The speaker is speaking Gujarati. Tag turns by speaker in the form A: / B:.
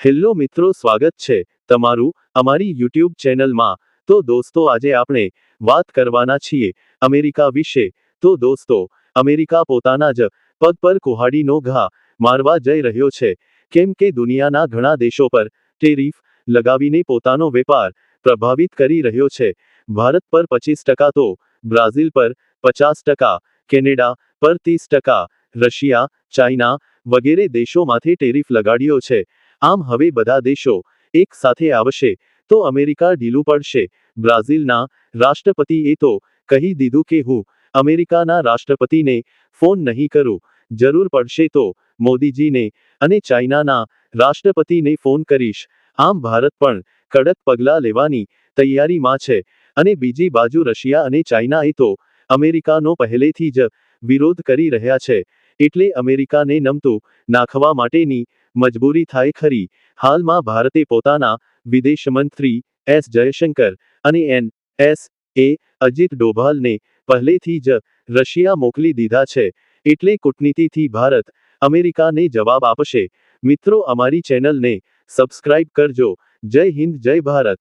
A: હેલો મિત્રો, સ્વાગત છે તમારું અમારી યુટ્યુબ ચેનલમાં. તો દોસ્તો, આજે આપણે વાત કરવાના છીએ અમેરિકા વિશે. તો દોસ્તો, અમેરિકા પોતાના જ પગ પર કુહાડીનો ઘા મારવા જઈ રહ્યો છે. કેમ કે દુનિયાના ઘણા દેશો પર ટેરિફ લગાવીને પોતાનો વેપાર પ્રભાવિત કરી રહ્યો છે. ભારત પર પચીસ ટકા તો બ્રાઝિલ પર પચાસ ટકા, કેનેડા પર ત્રીસ ટકા, રશિયા, ચાઇના વગેરે દેશોમાંથી ટેરિફ લગાડ્યો છે. આમ હવે બધા દેશો એક સાથે આવશે તો અમેરિકા ઢીલું પડશે. બ્રાઝિલના રાષ્ટ્રપતિએ તો કહી દીધું કે હું અમેરિકાના રાષ્ટ્રપતિને ફોન નહીં કરું. જરૂર પડશે તો મોદીજીને અને ચાઇનાના રાષ્ટ્રપતિને ફોન કરીશ. આમ ભારત પણ કડક પગલાં લેવાની તૈયારીમાં છે અને બીજી બાજુ રશિયા અને ચાઇનાએ તો અમેરિકાનો પહેલેથી જ વિરોધ કરી રહ્યા છે. એટલે અમેરિકાને નમતું નાખવા માટેની મજબૂરી થાય ખરી. હાલમાં ભારતે પોતાના વિદેશ મંત્રી એસ. જયશંકર અને એન. એસ. એ. અજીત ડોભાલને પહેલેથી જ રશિયા મોકલી દીધા છે. એટલે કૂટનીતિથી ભારત અમેરિકાને જવાબ આપશે. મિત્રો, અમારી ચેનલને સબસ્ક્રાઇબ કરજો. જય હિન્દ, જય ભારત.